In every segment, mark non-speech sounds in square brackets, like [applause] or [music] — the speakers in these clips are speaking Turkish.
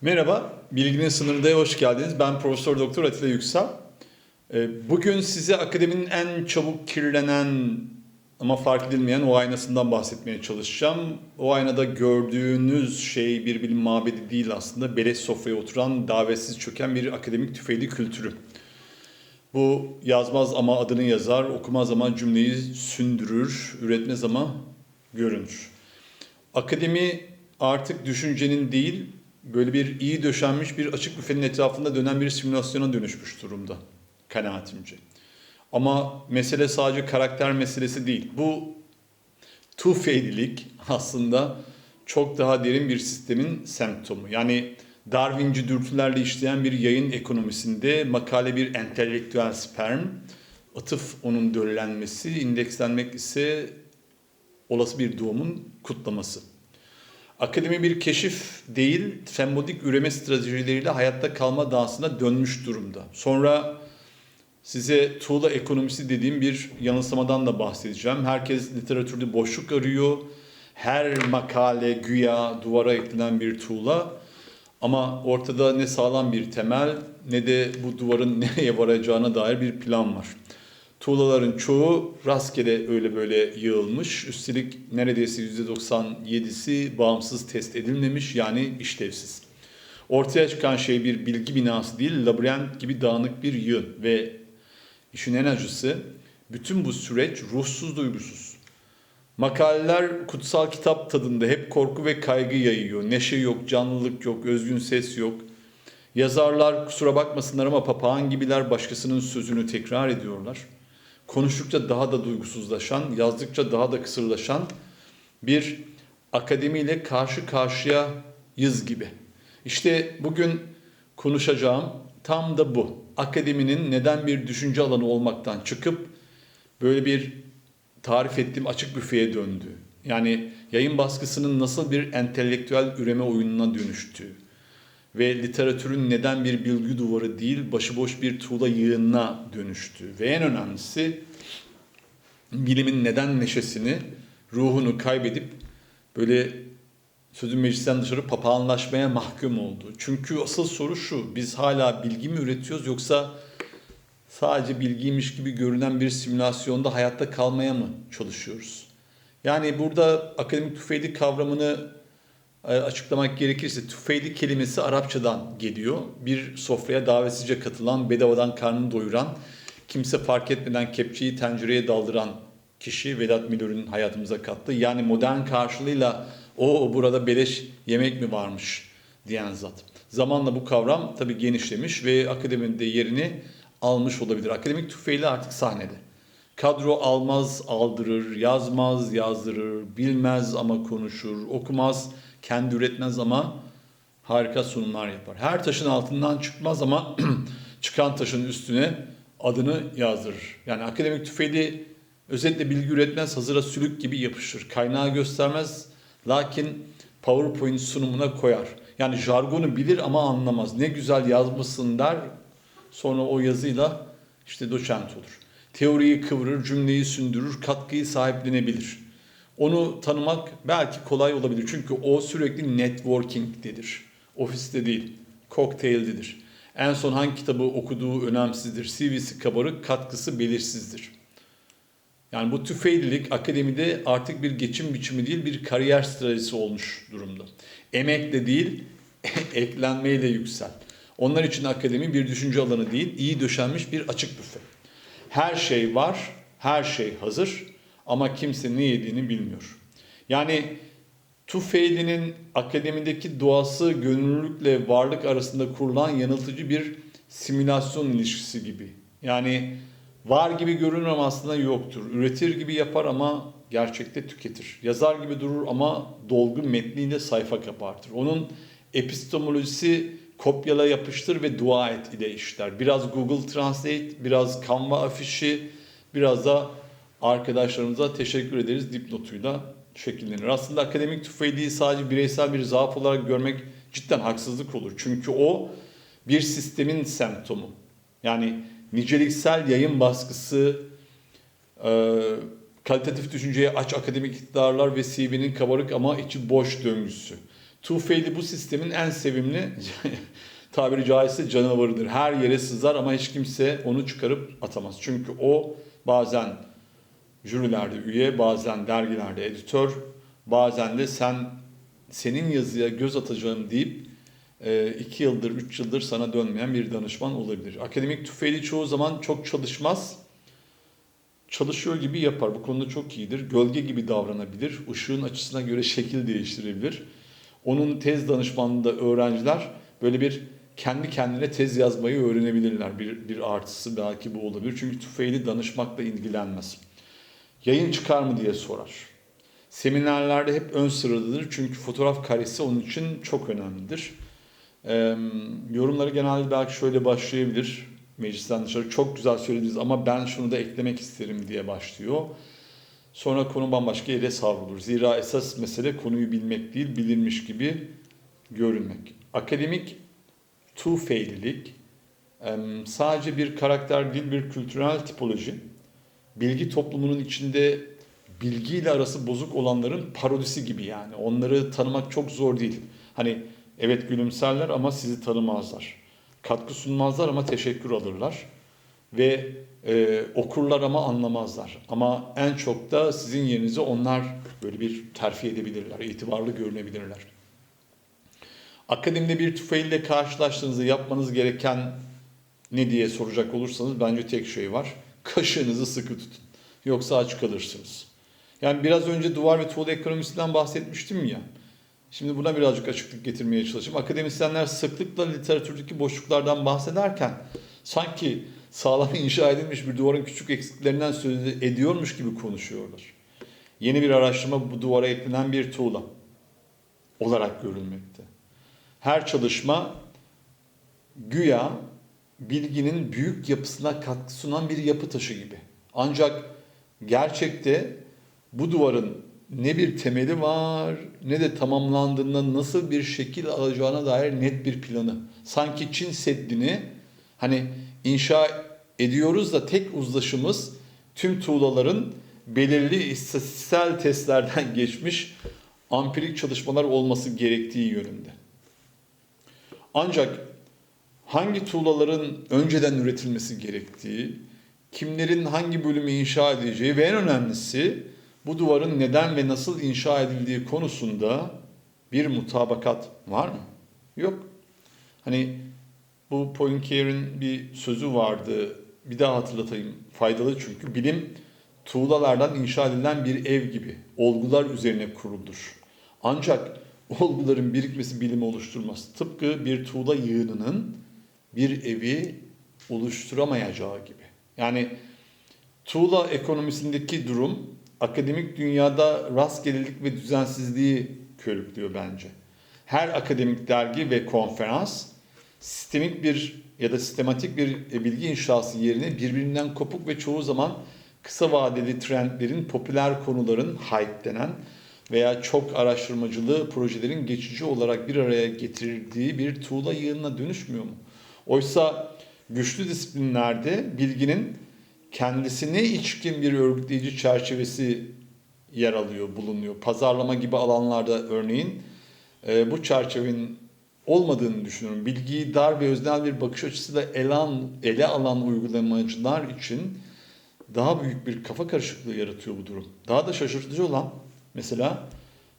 Merhaba, Bilginin Sınırı'nda hoş geldiniz. Ben Profesör Doktor Atilla Yüksel. Ee, Bugün size akademinin en çabuk kirlenen ama fark edilmeyen o aynasından bahsetmeye çalışacağım. O aynada gördüğünüz şey bir bilim mabedi değil aslında. Beleş sofraya oturan, davetsiz çöken bir akademik tüfeğli kültürü. Bu yazmaz ama adını yazar, okumaz ama cümleyi sündürür, üretmez ama görünür. Akademi artık düşüncenin değil, böyle bir iyi döşenmiş bir açık büfenin etrafında dönen bir simülasyona dönüşmüş durumda kanaatimce. Ama mesele sadece karakter meselesi değil. Bu tufeylilik aslında çok daha derin bir sistemin semptomu. Yani Darwinci dürtülerle işleyen bir yayın ekonomisinde makale bir entelektüel sperm, atıf onun döllenmesi, indekslenmek ise olası bir doğumun kutlaması. Akademi bir keşif değil, sembolik üreme stratejileriyle hayatta kalma dansına dönmüş durumda. Sonra size tuğla ekonomisi dediğim bir yanılsamadan da bahsedeceğim. Herkes literatürde boşluk arıyor. Her makale güya duvara eklenen bir tuğla. Ama ortada ne sağlam bir temel ne de bu duvarın [laughs] nereye varacağına dair bir plan var. Tuğlaların çoğu rastgele öyle böyle yığılmış. Üstelik neredeyse %97'si bağımsız test edilmemiş yani işlevsiz. Ortaya çıkan şey bir bilgi binası değil, labirent gibi dağınık bir yığın ve işin en acısı bütün bu süreç ruhsuz duygusuz. Makaleler kutsal kitap tadında hep korku ve kaygı yayıyor. Neşe yok, canlılık yok, özgün ses yok. Yazarlar kusura bakmasınlar ama papağan gibiler başkasının sözünü tekrar ediyorlar konuştukça daha da duygusuzlaşan, yazdıkça daha da kısırlaşan bir akademiyle karşı karşıyayız gibi. İşte bugün konuşacağım tam da bu. Akademinin neden bir düşünce alanı olmaktan çıkıp böyle bir tarif ettiğim açık büfeye döndü. Yani yayın baskısının nasıl bir entelektüel üreme oyununa dönüştüğü ve literatürün neden bir bilgi duvarı değil başıboş bir tuğla yığınına dönüştü. Ve en önemlisi bilimin neden neşesini, ruhunu kaybedip böyle sözün meclisten dışarı papağanlaşmaya mahkum oldu. Çünkü asıl soru şu, biz hala bilgi mi üretiyoruz yoksa sadece bilgiymiş gibi görünen bir simülasyonda hayatta kalmaya mı çalışıyoruz? Yani burada akademik tüfeğli kavramını açıklamak gerekirse tüfeğli kelimesi Arapçadan geliyor. Bir sofraya davetsizce katılan, bedavadan karnını doyuran, kimse fark etmeden kepçeyi tencereye daldıran kişi Vedat Milor'un hayatımıza kattı. Yani modern karşılığıyla o burada beleş yemek mi varmış diyen zat. Zamanla bu kavram tabii genişlemiş ve akademide yerini almış olabilir. Akademik tüfeğli artık sahnede. Kadro almaz, aldırır, yazmaz, yazdırır, bilmez ama konuşur, okumaz, kendi üretmez ama harika sunumlar yapar. Her taşın altından çıkmaz ama [clears throat] çıkan taşın üstüne adını yazdırır. Yani akademik tüfeği özetle bilgi üretmez, hazıra sülük gibi yapışır. Kaynağı göstermez, lakin PowerPoint sunumuna koyar. Yani jargonu bilir ama anlamaz. Ne güzel yazmışsın der, sonra o yazıyla işte doçent olur. Teoriyi kıvırır, cümleyi sündürür, katkıyı sahiplenebilir. Onu tanımak belki kolay olabilir. Çünkü o sürekli networking'dedir. Ofiste değil, kokteyldedir. En son hangi kitabı okuduğu önemsizdir. CV'si kabarık, katkısı belirsizdir. Yani bu tüfeğlilik akademide artık bir geçim biçimi değil, bir kariyer stratejisi olmuş durumda. Emekle değil, [laughs] eklenmeyle yüksel. Onlar için akademi bir düşünce alanı değil, iyi döşenmiş bir açık büfe. Her şey var, her şey hazır ama kimse ne yediğini bilmiyor. Yani Tufeyli'nin akademideki doğası gönüllülükle varlık arasında kurulan yanıltıcı bir simülasyon ilişkisi gibi. Yani var gibi görünür ama aslında yoktur. Üretir gibi yapar ama gerçekte tüketir. Yazar gibi durur ama dolgu metniyle sayfa kapartır. Onun epistemolojisi kopyala yapıştır ve dua et ile işler. Biraz Google Translate, biraz Canva afişi, biraz da arkadaşlarımıza teşekkür ederiz dipnotuyla şekillenir. Aslında akademik tüfeği sadece bireysel bir zaaf olarak görmek cidden haksızlık olur. Çünkü o bir sistemin semptomu. Yani niceliksel yayın baskısı, e, kalitatif düşünceye aç akademik iktidarlar ve CV'nin kabarık ama içi boş döngüsü. Tufeyli bu sistemin en sevimli [laughs] tabiri caizse canavarıdır. Her yere sızar ama hiç kimse onu çıkarıp atamaz. Çünkü o bazen jürilerde üye, bazen dergilerde editör, bazen de sen senin yazıya göz atacağım deyip e, iki yıldır, üç yıldır sana dönmeyen bir danışman olabilir. Akademik tüfeğli çoğu zaman çok çalışmaz. Çalışıyor gibi yapar. Bu konuda çok iyidir. Gölge gibi davranabilir. Işığın açısına göre şekil değiştirebilir. Onun tez danışmanlığında öğrenciler böyle bir kendi kendine tez yazmayı öğrenebilirler. Bir, bir artısı belki bu olabilir. Çünkü tüfeğli danışmakla ilgilenmez. Yayın çıkar mı diye sorar. Seminerlerde hep ön sıradadır. Çünkü fotoğraf karesi onun için çok önemlidir. Ee, yorumları genelde belki şöyle başlayabilir. Meclisten dışarı çok güzel söylediniz ama ben şunu da eklemek isterim diye başlıyor. Sonra konu bambaşka yere savrulur. Zira esas mesele konuyu bilmek değil, bilinmiş gibi görünmek. Akademik two-faililik sadece bir karakter değil, bir kültürel tipoloji. Bilgi toplumunun içinde bilgiyle arası bozuk olanların parodisi gibi yani. Onları tanımak çok zor değil. Hani evet gülümserler ama sizi tanımazlar. Katkı sunmazlar ama teşekkür alırlar. Ve e, okurlar ama anlamazlar. Ama en çok da sizin yerinize onlar böyle bir terfi edebilirler, itibarlı görünebilirler. Akademide bir tüfeğiyle karşılaştığınızda yapmanız gereken ne diye soracak olursanız bence tek şey var. Kaşığınızı sıkı tutun. Yoksa aç kalırsınız. Yani biraz önce duvar ve tuğla ekonomisinden bahsetmiştim ya. Şimdi buna birazcık açıklık getirmeye çalışayım. Akademisyenler sıklıkla literatürdeki boşluklardan bahsederken sanki sağlam [laughs] inşa edilmiş bir duvarın küçük eksiklerinden söz ediyormuş gibi konuşuyorlar. Yeni bir araştırma bu duvara eklenen bir tuğla olarak görülmekte. Her çalışma güya bilginin büyük yapısına katkı sunan bir yapı taşı gibi. Ancak gerçekte bu duvarın ne bir temeli var ne de tamamlandığında nasıl bir şekil alacağına dair net bir planı. Sanki Çin Seddi'ni hani inşa ediyoruz da tek uzlaşımız tüm tuğlaların belirli istatistiksel testlerden [laughs] geçmiş ampirik çalışmalar olması gerektiği yönünde. Ancak hangi tuğlaların önceden üretilmesi gerektiği, kimlerin hangi bölümü inşa edeceği ve en önemlisi bu duvarın neden ve nasıl inşa edildiği konusunda bir mutabakat var mı? Yok. Hani bu Poincare'in bir sözü vardı. Bir daha hatırlatayım. Faydalı çünkü. Bilim tuğlalardan inşa edilen bir ev gibi. Olgular üzerine kurulur. Ancak olguların birikmesi bilimi oluşturmaz. Tıpkı bir tuğla yığınının bir evi oluşturamayacağı gibi. Yani tuğla ekonomisindeki durum akademik dünyada rastgelelik ve düzensizliği körüklüyor bence. Her akademik dergi ve konferans sistemik bir ya da sistematik bir bilgi inşası yerine birbirinden kopuk ve çoğu zaman kısa vadeli trendlerin, popüler konuların hype denen veya çok araştırmacılığı projelerin geçici olarak bir araya getirdiği bir tuğla yığınına dönüşmüyor mu? Oysa güçlü disiplinlerde bilginin kendisine içkin bir örgütleyici çerçevesi yer alıyor, bulunuyor. Pazarlama gibi alanlarda örneğin e, bu çerçevenin olmadığını düşünüyorum. Bilgiyi dar ve öznel bir bakış açısıyla ele, alan, ele alan uygulamacılar için daha büyük bir kafa karışıklığı yaratıyor bu durum. Daha da şaşırtıcı olan mesela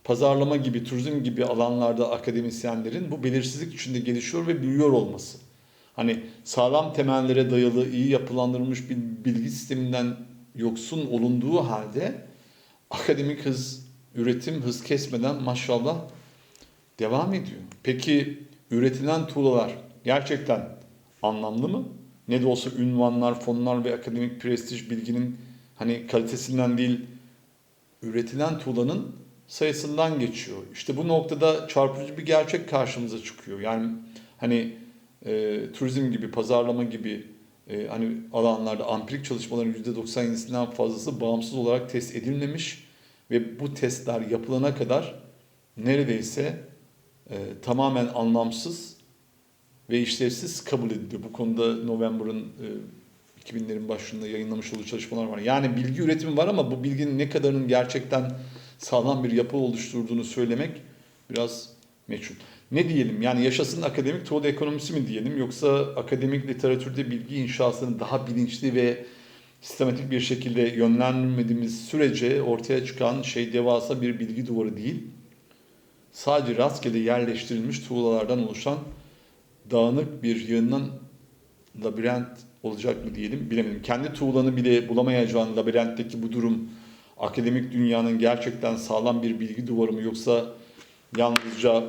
pazarlama gibi, turizm gibi alanlarda akademisyenlerin bu belirsizlik içinde gelişiyor ve büyüyor olması. Hani sağlam temellere dayalı, iyi yapılandırılmış bir bilgi sisteminden yoksun olunduğu halde akademik hız, üretim hız kesmeden maşallah devam ediyor. Peki üretilen tuğlalar gerçekten anlamlı mı? Ne de olsa ünvanlar, fonlar ve akademik prestij bilginin hani kalitesinden değil üretilen tuğlanın sayısından geçiyor. İşte bu noktada çarpıcı bir gerçek karşımıza çıkıyor. Yani hani e, turizm gibi, pazarlama gibi e, hani alanlarda ampirik çalışmaların %97'sinden fazlası bağımsız olarak test edilmemiş ve bu testler yapılana kadar neredeyse e, tamamen anlamsız ve işlevsiz kabul ediliyor. Bu konuda November'ın e, 2000'lerin başında yayınlamış olduğu çalışmalar var. Yani bilgi üretimi var ama bu bilginin ne kadarının gerçekten sağlam bir yapı oluşturduğunu söylemek biraz meçhul. Ne diyelim yani yaşasın akademik tuğla ekonomisi mi diyelim yoksa akademik literatürde bilgi inşasını daha bilinçli ve sistematik bir şekilde yönlendirmediğimiz sürece ortaya çıkan şey devasa bir bilgi duvarı değil. Sadece rastgele yerleştirilmiş tuğlalardan oluşan dağınık bir yığından labirent olacak mı diyelim bilemedim. Kendi tuğlanı bile bulamayacağın labirentteki bu durum akademik dünyanın gerçekten sağlam bir bilgi duvarı mı yoksa yalnızca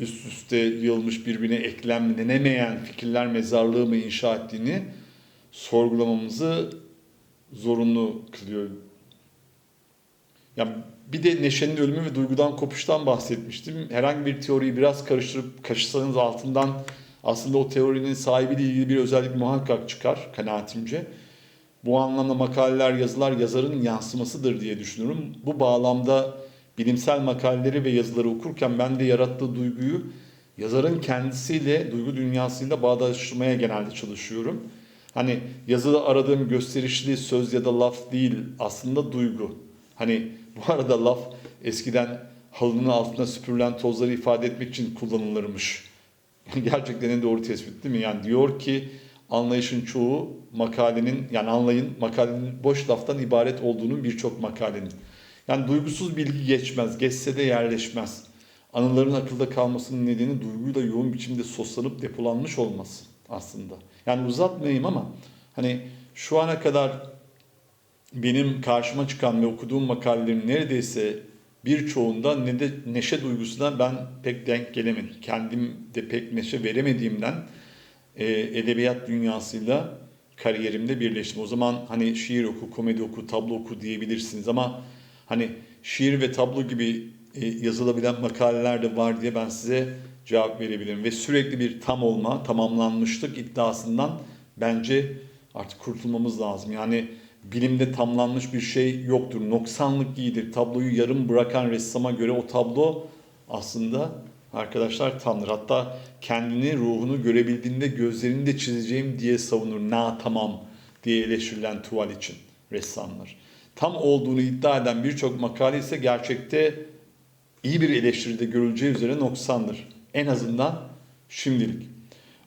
üst üste yığılmış birbirine eklemlenemeyen fikirler mezarlığı mı inşa ettiğini sorgulamamızı zorunlu kılıyor. Yani bir de Neşe'nin ölümü ve duygudan kopuştan bahsetmiştim. Herhangi bir teoriyi biraz karıştırıp kaşısanız altından aslında o teorinin sahibiyle ilgili bir özellik muhakkak çıkar kanaatimce. Bu anlamda makaleler, yazılar yazarın yansımasıdır diye düşünüyorum. Bu bağlamda bilimsel makaleleri ve yazıları okurken ben de yarattığı duyguyu yazarın kendisiyle, duygu dünyasıyla bağdaştırmaya genelde çalışıyorum. Hani yazıda aradığım gösterişli söz ya da laf değil aslında duygu. Hani bu arada laf eskiden halının altına süpürülen tozları ifade etmek için kullanılırmış. [laughs] Gerçekten en doğru tespit değil mi? Yani diyor ki anlayışın çoğu makalenin yani anlayın makalenin boş laftan ibaret olduğunu birçok makalenin. Yani duygusuz bilgi geçmez, geçse de yerleşmez. Anıların akılda kalmasının nedeni duyguyla yoğun biçimde soslanıp depolanmış olması aslında. Yani uzatmayayım ama hani şu ana kadar benim karşıma çıkan ve okuduğum makalelerin neredeyse birçoğunda ne de neşe duygusuna ben pek denk gelemedim. Kendim de pek neşe veremediğimden e, edebiyat dünyasıyla kariyerimde birleştim. O zaman hani şiir oku, komedi oku, tablo oku diyebilirsiniz ama hani şiir ve tablo gibi e, yazılabilen makaleler de var diye ben size cevap verebilirim. Ve sürekli bir tam olma, tamamlanmışlık iddiasından bence artık kurtulmamız lazım. Yani bilimde tamlanmış bir şey yoktur. Noksanlık iyidir. Tabloyu yarım bırakan ressama göre o tablo aslında arkadaşlar tamdır. Hatta kendini, ruhunu görebildiğinde gözlerini de çizeceğim diye savunur. Na tamam diye eleştirilen tuval için ressamlar. Tam olduğunu iddia eden birçok makale ise gerçekte iyi bir eleştiride görüleceği üzere noksandır. En azından şimdilik.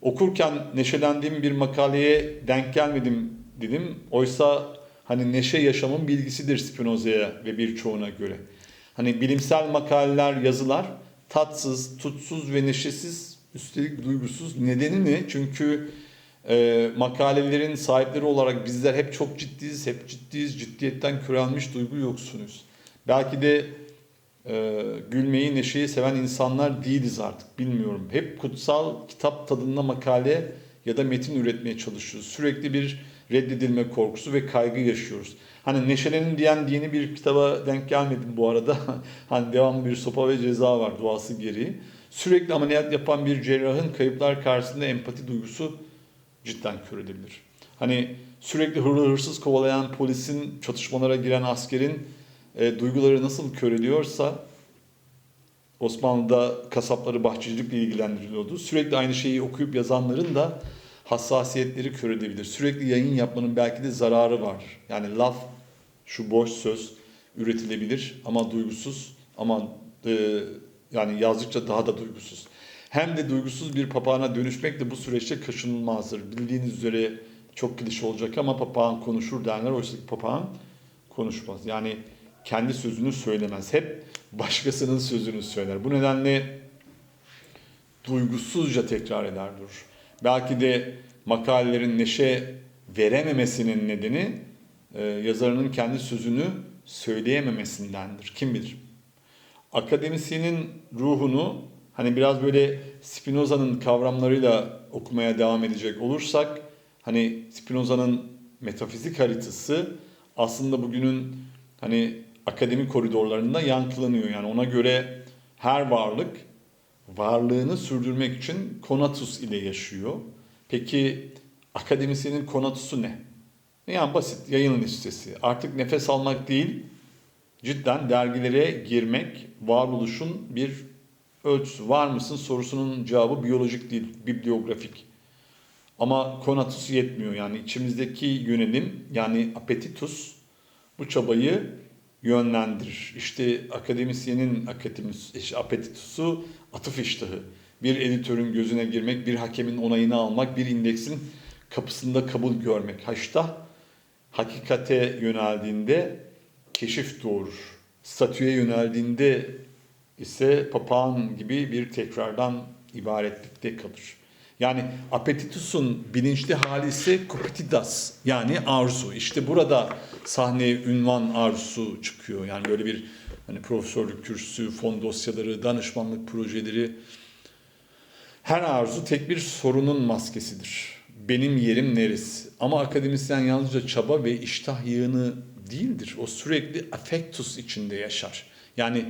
Okurken neşelendiğim bir makaleye denk gelmedim dedim. Oysa hani neşe yaşamın bilgisidir Spinoza'ya ve birçoğuna göre. Hani bilimsel makaleler, yazılar tatsız, tutsuz ve neşesiz, üstelik duygusuz. Nedeni ne? Çünkü e, makalelerin sahipleri olarak bizler hep çok ciddiyiz, hep ciddiyiz, ciddiyetten körelmiş duygu yoksunuz. Belki de e, gülmeyi, neşeyi seven insanlar değiliz artık bilmiyorum. Hep kutsal kitap tadında makale ya da metin üretmeye çalışıyoruz. Sürekli bir reddedilme korkusu ve kaygı yaşıyoruz. Hani Neşelenin diyen dini bir kitaba denk gelmedim bu arada. [laughs] hani devamlı bir sopa ve ceza var duası gereği. Sürekli ameliyat yapan bir cerrahın kayıplar karşısında empati duygusu cidden kör edebilir. Hani sürekli hırlı hırsız kovalayan polisin, çatışmalara giren askerin e, duyguları nasıl kör ediyorsa Osmanlı'da kasapları bahçecilikle ilgilendiriliyordu. Sürekli aynı şeyi okuyup yazanların da hassasiyetleri kör edebilir. Sürekli yayın yapmanın belki de zararı var. Yani laf, şu boş söz üretilebilir ama duygusuz ama e, yani yazdıkça daha da duygusuz. Hem de duygusuz bir papağana dönüşmek de bu süreçte kaçınılmazdır. Bildiğiniz üzere çok klişe olacak ama papağan konuşur derler. Oysa ki papağan konuşmaz. Yani kendi sözünü söylemez. Hep başkasının sözünü söyler. Bu nedenle duygusuzca tekrar eder durur. Belki de makalelerin neşe verememesinin nedeni e, yazarının kendi sözünü söyleyememesindendir. Kim bilir? Akademisyenin ruhunu hani biraz böyle Spinoza'nın kavramlarıyla okumaya devam edecek olursak hani Spinoza'nın metafizik haritası aslında bugünün hani akademi koridorlarında yankılanıyor. Yani ona göre her varlık varlığını sürdürmek için konatus ile yaşıyor. Peki akademisyenin konatusu ne? Yani basit yayın listesi. Artık nefes almak değil, cidden dergilere girmek, varoluşun bir ölçüsü. Var mısın sorusunun cevabı biyolojik değil, bibliografik. Ama konatus yetmiyor. Yani içimizdeki yönelim yani apetitus bu çabayı yönlendirir. İşte akademisyenin akademis, apetitusu atıf iştahı. Bir editörün gözüne girmek, bir hakemin onayını almak, bir indeksin kapısında kabul görmek. Haştah hakikate yöneldiğinde keşif doğurur. Statüye yöneldiğinde ise papağan gibi bir tekrardan ibaretlikte kalır. Yani appetitusun bilinçli hali ise cupitidas yani arzu. İşte burada sahneye ünvan arzusu çıkıyor. Yani böyle bir hani profesörlük kürsüsü, fon dosyaları, danışmanlık projeleri her arzu tek bir sorunun maskesidir. Benim yerim neresi? Ama akademisyen yalnızca çaba ve iştah yığını değildir. O sürekli affectus içinde yaşar. Yani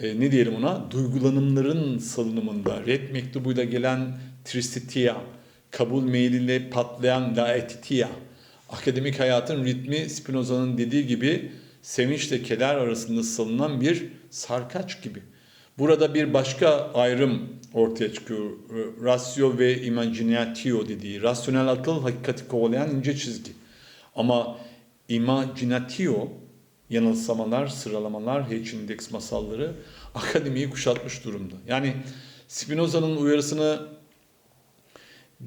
e, ne diyelim ona? Duygulanımların salınımında, red mektubuyla gelen tristitia, kabul mailiyle patlayan laetitia, akademik hayatın ritmi Spinoza'nın dediği gibi sevinçle keder arasında salınan bir sarkaç gibi. Burada bir başka ayrım ortaya çıkıyor. Ratio ve imaginatio dediği. Rasyonel akıl hakikati kovalayan ince çizgi. Ama imaginatio yanılsamalar, sıralamalar, H-index masalları akademiyi kuşatmış durumda. Yani Spinoza'nın uyarısını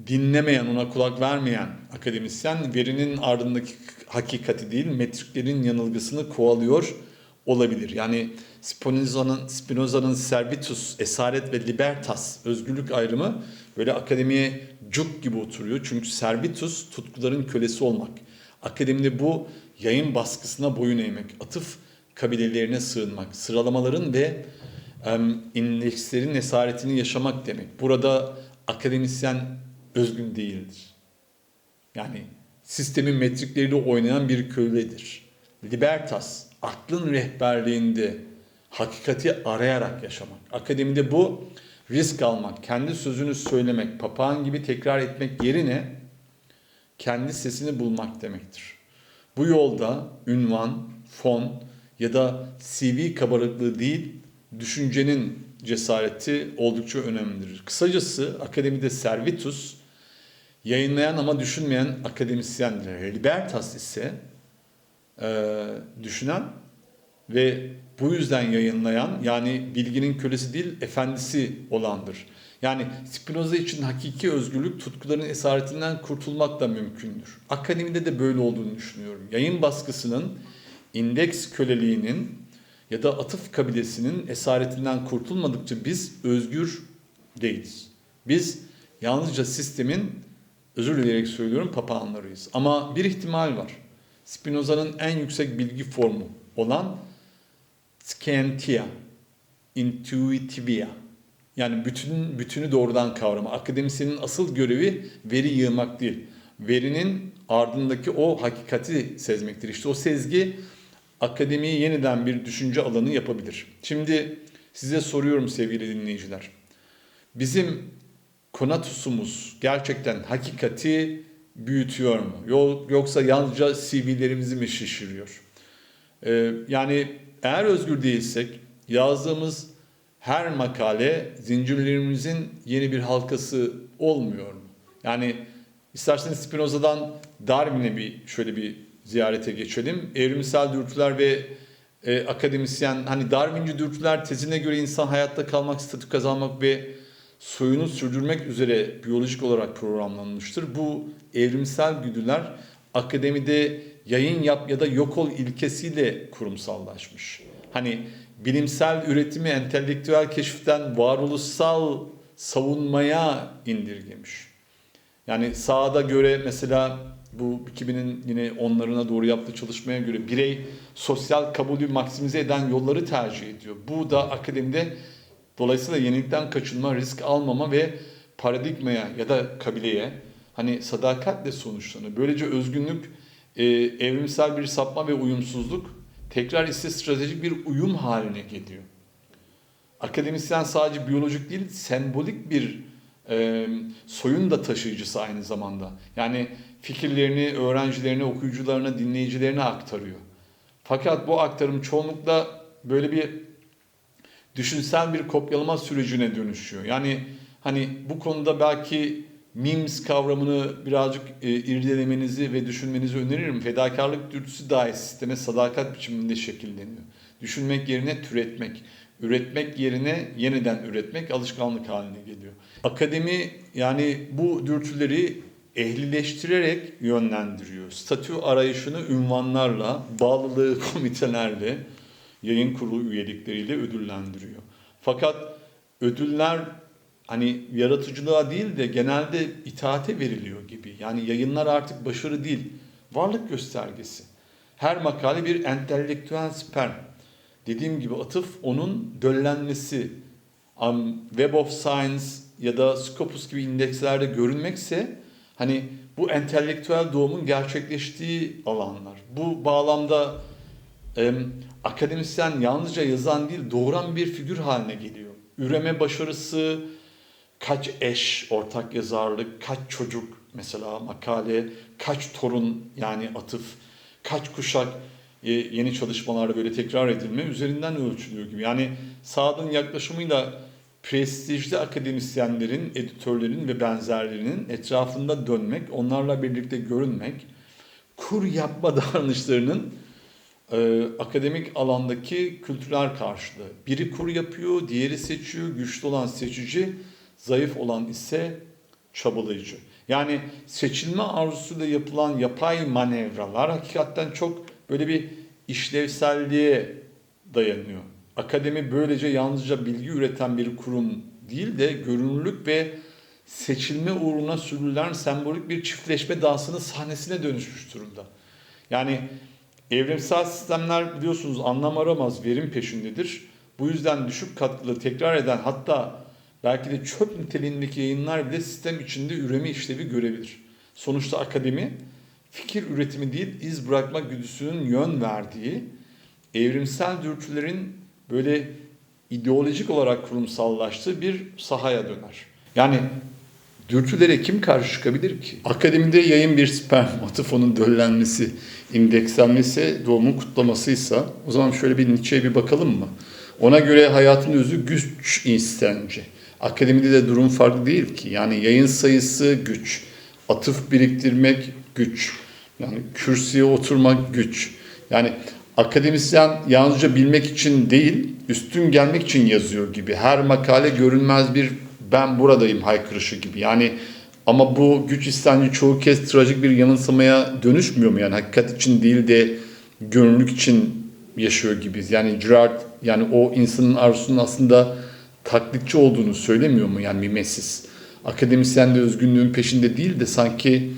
dinlemeyen, ona kulak vermeyen akademisyen verinin ardındaki hakikati değil, metriklerin yanılgısını kovalıyor olabilir. Yani Spinoza'nın Spinoza'nın servitus, esaret ve libertas, özgürlük ayrımı böyle akademiye cuk gibi oturuyor. Çünkü servitus tutkuların kölesi olmak. Akademide bu yayın baskısına boyun eğmek, atıf kabilelerine sığınmak, sıralamaların ve um, indekslerin esaretini yaşamak demek. Burada akademisyen özgün değildir. Yani sistemin metrikleriyle oynayan bir köledir. Libertas, aklın rehberliğinde hakikati arayarak yaşamak. Akademide bu risk almak, kendi sözünü söylemek, papağan gibi tekrar etmek yerine kendi sesini bulmak demektir. Bu yolda ünvan, fon ya da CV kabarıklığı değil, düşüncenin cesareti oldukça önemlidir. Kısacası akademide servitus, yayınlayan ama düşünmeyen akademisyendir. Libertas ise e, düşünen ve bu yüzden yayınlayan yani bilginin kölesi değil efendisi olandır. Yani Spinoza için hakiki özgürlük tutkuların esaretinden kurtulmakla mümkündür. Akademide de böyle olduğunu düşünüyorum. Yayın baskısının, indeks köleliğinin ya da atıf kabilesinin esaretinden kurtulmadıkça biz özgür değiliz. Biz yalnızca sistemin, özür dileyerek söylüyorum, papağanlarıyız. Ama bir ihtimal var. Spinoza'nın en yüksek bilgi formu olan scientia, intuitivia. Yani bütün bütünü doğrudan kavrama. Akademisyenin asıl görevi veri yığmak değil. Verinin ardındaki o hakikati sezmektir. İşte o sezgi akademiyi yeniden bir düşünce alanı yapabilir. Şimdi size soruyorum sevgili dinleyiciler. Bizim konatusumuz gerçekten hakikati büyütüyor mu? Yoksa yalnızca CV'lerimizi mi şişiriyor? Ee, yani eğer özgür değilsek yazdığımız her makale zincirlerimizin yeni bir halkası olmuyor mu? Yani isterseniz Spinoza'dan Darwin'e bir şöyle bir ziyarete geçelim. Evrimsel dürtüler ve e, akademisyen hani Darwinci dürtüler tezine göre insan hayatta kalmak, statü kazanmak ve soyunu sürdürmek üzere biyolojik olarak programlanmıştır. Bu evrimsel güdüler akademide yayın yap ya da yok ol ilkesiyle kurumsallaşmış. Hani bilimsel üretimi entelektüel keşiften varoluşsal savunmaya indirgemiş. Yani sahada göre mesela bu 2000'in yine onlarına doğru yaptığı çalışmaya göre birey sosyal kabulü maksimize eden yolları tercih ediyor. Bu da akademide dolayısıyla yenilikten kaçınma, risk almama ve paradigmaya ya da kabileye hani sadakatle sonuçlanıyor. Böylece özgünlük e, evrimsel bir sapma ve uyumsuzluk tekrar ise stratejik bir uyum haline geliyor. Akademisyen sadece biyolojik değil, sembolik bir e, soyun da taşıyıcısı aynı zamanda. Yani fikirlerini öğrencilerine, okuyucularına, dinleyicilerine aktarıyor. Fakat bu aktarım çoğunlukla böyle bir düşünsel bir kopyalama sürecine dönüşüyor. Yani hani bu konuda belki memes kavramını birazcık e, irdelemenizi ve düşünmenizi öneririm. Fedakarlık dürtüsü dahi sisteme sadakat biçiminde şekilleniyor. Düşünmek yerine türetmek, üretmek yerine yeniden üretmek alışkanlık haline geliyor. Akademi yani bu dürtüleri ehlileştirerek yönlendiriyor. Statü arayışını ünvanlarla, bağlılığı komitelerle, yayın kurulu üyelikleriyle ödüllendiriyor. Fakat ödüller hani yaratıcılığa değil de genelde itaate veriliyor gibi. Yani yayınlar artık başarı değil, varlık göstergesi. Her makale bir entelektüel sperm. Dediğim gibi atıf onun döllenmesi. Um, Web of Science ya da Scopus gibi indekslerde görünmekse hani bu entelektüel doğumun gerçekleştiği alanlar. Bu bağlamda e, akademisyen yalnızca yazan değil doğuran bir figür haline geliyor. Üreme başarısı, kaç eş ortak yazarlık, kaç çocuk mesela makale, kaç torun yani atıf, kaç kuşak yeni çalışmalarda böyle tekrar edilme üzerinden ölçülüyor gibi. Yani Saad'ın yaklaşımıyla prestijli akademisyenlerin, editörlerin ve benzerlerinin etrafında dönmek, onlarla birlikte görünmek, kur yapma [laughs] davranışlarının e, akademik alandaki kültürel karşılığı. Biri kur yapıyor, diğeri seçiyor, güçlü olan seçici, zayıf olan ise çabalayıcı. Yani seçilme arzusuyla yapılan yapay manevralar hakikaten çok böyle bir işlevselliğe dayanıyor. Akademi böylece yalnızca bilgi üreten bir kurum değil de görünürlük ve seçilme uğruna sürülen sembolik bir çiftleşme dansının sahnesine dönüşmüş durumda. Yani evrimsel sistemler biliyorsunuz anlam aramaz, verim peşindedir. Bu yüzden düşük katkılı tekrar eden hatta belki de çöp niteliğindeki yayınlar bile sistem içinde üreme işlevi görebilir. Sonuçta akademi fikir üretimi değil iz bırakma güdüsünün yön verdiği evrimsel dürtülerin böyle ideolojik olarak kurumsallaştığı bir sahaya döner. Yani dürtülere kim karşı çıkabilir ki? Akademide yayın bir sperm, [laughs] atıf onun döllenmesi, indekslenmesi, doğumun kutlamasıysa o zaman şöyle bir Nietzsche'ye bir bakalım mı? Ona göre hayatın özü güç istenci. Akademide de durum farklı değil ki. Yani yayın sayısı güç, atıf biriktirmek güç, yani kürsüye oturmak güç. Yani akademisyen yalnızca bilmek için değil, üstün gelmek için yazıyor gibi. Her makale görünmez bir ben buradayım haykırışı gibi. Yani ama bu güç istenci çoğu kez trajik bir yanılsamaya dönüşmüyor mu? Yani hakikat için değil de gönüllülük için yaşıyor gibiyiz. Yani Girard yani o insanın arzusunun aslında taklitçi olduğunu söylemiyor mu yani mimesis? Akademisyen de özgünlüğün peşinde değil de sanki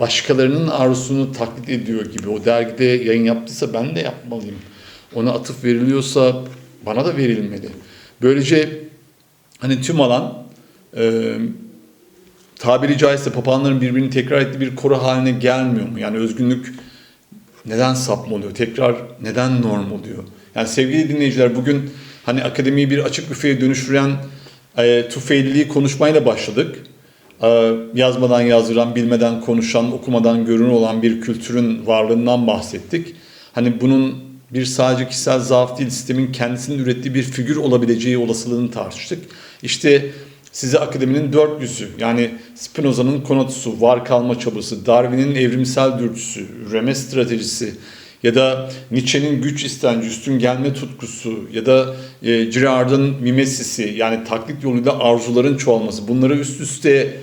başkalarının arzusunu taklit ediyor gibi. O dergide yayın yaptıysa ben de yapmalıyım. Ona atıf veriliyorsa bana da verilmeli. Böylece hani tüm alan e, tabiri caizse papağanların birbirini tekrar ettiği bir koro haline gelmiyor mu? Yani özgünlük neden sapma? Tekrar neden norm oluyor? Yani sevgili dinleyiciler bugün hani akademiyi bir açık büfeye dönüştüren e, tufeyliliği konuşmayla başladık. E, yazmadan yazdıran, bilmeden konuşan, okumadan görünür olan bir kültürün varlığından bahsettik. Hani bunun bir sadece kişisel zaaf değil, sistemin kendisinin ürettiği bir figür olabileceği olasılığını tartıştık. İşte size akademinin dört yüzü yani Spinoza'nın konatusu, var kalma çabası, Darwin'in evrimsel dürtüsü, üreme stratejisi ya da Nietzsche'nin güç istenci, üstün gelme tutkusu ya da e, Girard'ın mimesisi yani taklit yoluyla arzuların çoğalması bunları üst üste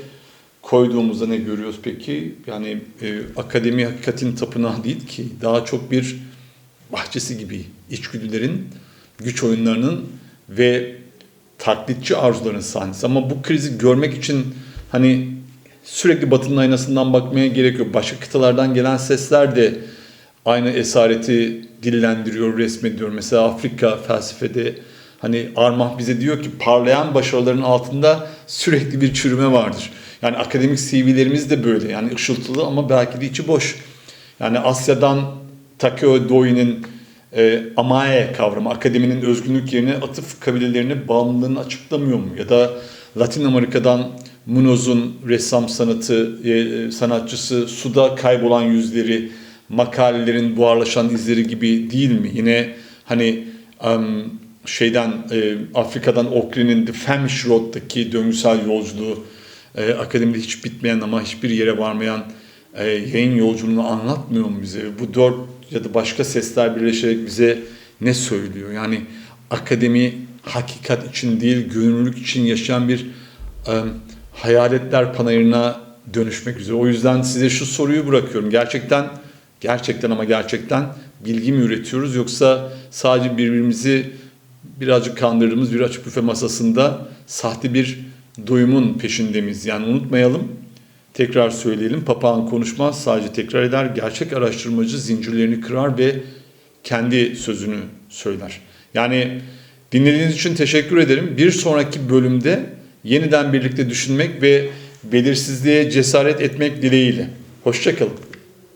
koyduğumuzda ne görüyoruz peki? Yani e, akademi hakikatin tapınağı değil ki daha çok bir bahçesi gibi içgüdülerin, güç oyunlarının ve taklitçi arzuların sahnesi. Ama bu krizi görmek için hani sürekli batının aynasından bakmaya gerek yok. Başka kıtalardan gelen sesler de aynı esareti dillendiriyor, resmediyor. Mesela Afrika felsefede hani Armah bize diyor ki parlayan başarıların altında sürekli bir çürüme vardır. Yani akademik CV'lerimiz de böyle. Yani ışıltılı ama belki de içi boş. Yani Asya'dan Takeo Doi'nin e, amae kavramı, akademinin özgünlük yerine atıf kabilelerine bağımlılığını açıklamıyor mu? Ya da Latin Amerika'dan Munoz'un ressam sanatı, e, sanatçısı suda kaybolan yüzleri, makalelerin buharlaşan izleri gibi değil mi? Yine hani um, şeyden e, Afrika'dan Okri'nin The Famish Road'daki döngüsel yolculuğu e, akademide hiç bitmeyen ama hiçbir yere varmayan e, yayın yolculuğunu anlatmıyor mu bize? Bu dört ya da başka sesler birleşerek bize ne söylüyor? Yani akademi hakikat için değil, gönüllülük için yaşayan bir e, hayaletler panayırına dönüşmek üzere. O yüzden size şu soruyu bırakıyorum. Gerçekten, gerçekten ama gerçekten bilgi mi üretiyoruz yoksa sadece birbirimizi birazcık kandırdığımız bir açık büfe masasında sahte bir doyumun peşindemiz. Yani unutmayalım, tekrar söyleyelim. Papağan konuşmaz, sadece tekrar eder. Gerçek araştırmacı zincirlerini kırar ve kendi sözünü söyler. Yani dinlediğiniz için teşekkür ederim. Bir sonraki bölümde yeniden birlikte düşünmek ve belirsizliğe cesaret etmek dileğiyle. Hoşçakalın.